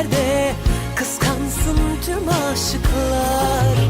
göklerde Kıskansın tüm aşıklar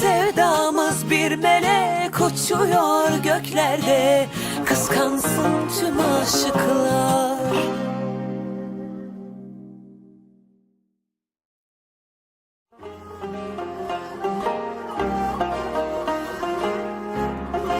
Sevdamız bir melek uçuyor göklerde. Kıskansın tüm aşıklar